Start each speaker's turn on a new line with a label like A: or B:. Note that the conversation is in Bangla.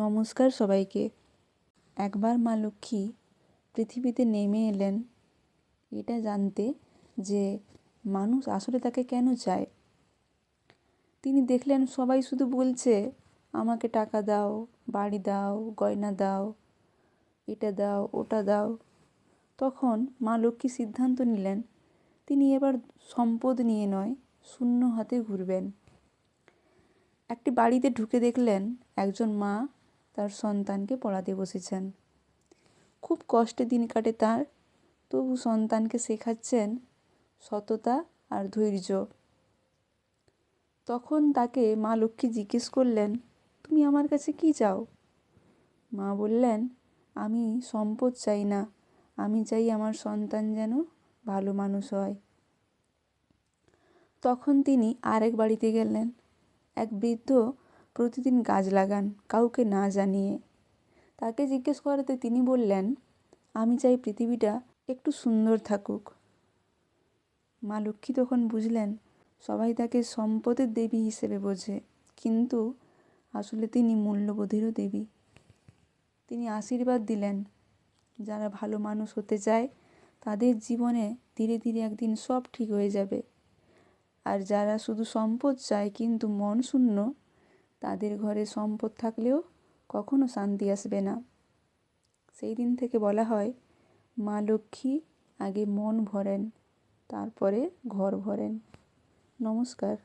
A: নমস্কার সবাইকে। একবার মা লক্ষ্মী পৃথিবীতে নেমে এলেন। এটা জানতে যে মানুষ আসলে তাকে কেন চায়? তিনি দেখলেন, সবাই শুধু বলছে, আমাকে টাকা দাও, বাড়ি দাও, গয়না দাও, এটা দাও, ওটা দাও। তখন মা লক্ষ্মী সিদ্ধান্ত নিলেন, তিনি এবার সম্পদ নিয়ে নয়, শূন্য হাতে ঘুরবেন। একটি বাড়িতে ঢুকে দেখলেন একজন মা তার সন্তানকে পড়াতে বসেছেন। খুব কষ্টে দিন কাটে তার। তবু সন্তানকে শেখাচ্ছেন সততা আর ধৈর্য। তখন তাকে মা লক্ষ্মী জিজ্ঞেস করলেন, তুমি আমার কাছে কী চাও? মা বললেন, আমি সম্পদ চাই না। আমি চাই আমার সন্তান যেন ভালো মানুষ হয়। তখন তিনি আরেক বাড়িতে গেলেন। এক বৃদ্ধ প্রতিদিন গাছ লাগান, কাউকে না জানিয়ে। তাকে জিজ্ঞেস করাতে তিনি বললেন, আমি চাই পৃথিবীটা একটু সুন্দর থাকুক। মা লক্ষ্মী তখন বুঝলেন, সবাই তাকে সম্পদের দেবী হিসেবে বোঝে, কিন্তু আসলে তিনি মূল্যবোধেরও দেবী। তিনি আশীর্বাদ দিলেন, যারা ভালো মানুষ হতে চায়, তাদের জীবনে ধীরে ধীরে একদিন সব ঠিক হয়ে যাবে। আর যারা শুধু সম্পদ চায়, কিন্তু মন শূন্য তাদের ঘরে সম্পদ থাকলেও কখনো শান্তি আসবে না। সেই দিন থেকে বলা হয়, মা লক্ষ্মী আগে মন ভরেন, তারপরে ঘর ভরেন। নমস্কার।